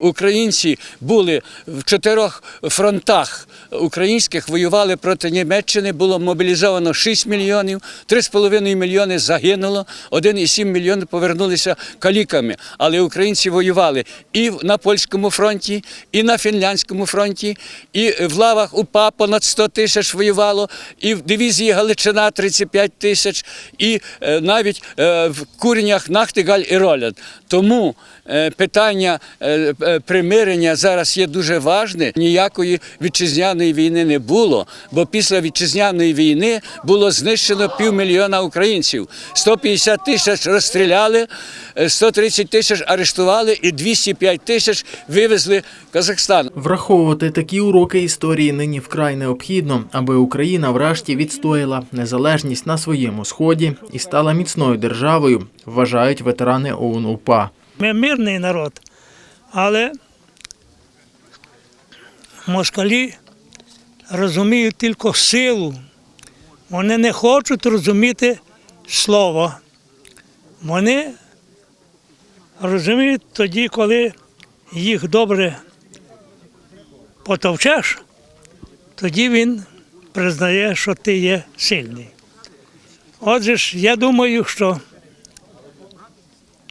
Українці були в чотирьох фронтах українських, воювали проти Німеччини, було мобілізовано 6 мільйонів, 3,5 мільйони загинуло, 1,7 мільйони повернулися каліками. Але українці воювали і на польському фронті, і на фінляндському фронті, і в лавах УПА понад 100 тисяч воювало, і в дивізії Галичина 35 тисяч, і е, навіть е, в куренях Нахтигаль і Роляд. Тому е, питання примирення зараз є дуже важне. Ніякої вітчизняної війни не було, бо після вітчизняної війни було знищено півмільйона українців. 150 тисяч розстріляли, е, 130 тисяч арештували і 205 тисяч вивезли в Казахстан. Враховувати такі уроки історії нині вкрай необхідно, аби Україна врешті відстояла незалежність на своєму сході і стала міцною державою, вважають ветерани ОУН УПА. Ми мирний народ, але москалі розуміють тільки силу. Вони не хочуть розуміти слово. Вони розуміють тоді, коли їх добре потовчеш, тоді він признає, що ти є сильний. Отже ж, я думаю, що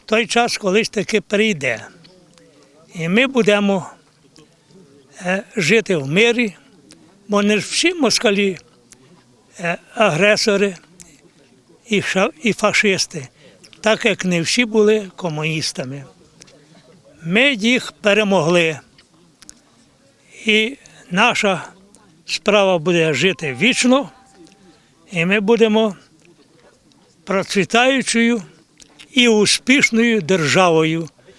той час колись таки прийде. І ми будемо е, жити в мирі, бо не всі москалі е, агресори і фашисти, так як не всі були комуністами. Ми їх перемогли. І наша справа буде жити вічно, і ми будемо процвітаючою і успішною державою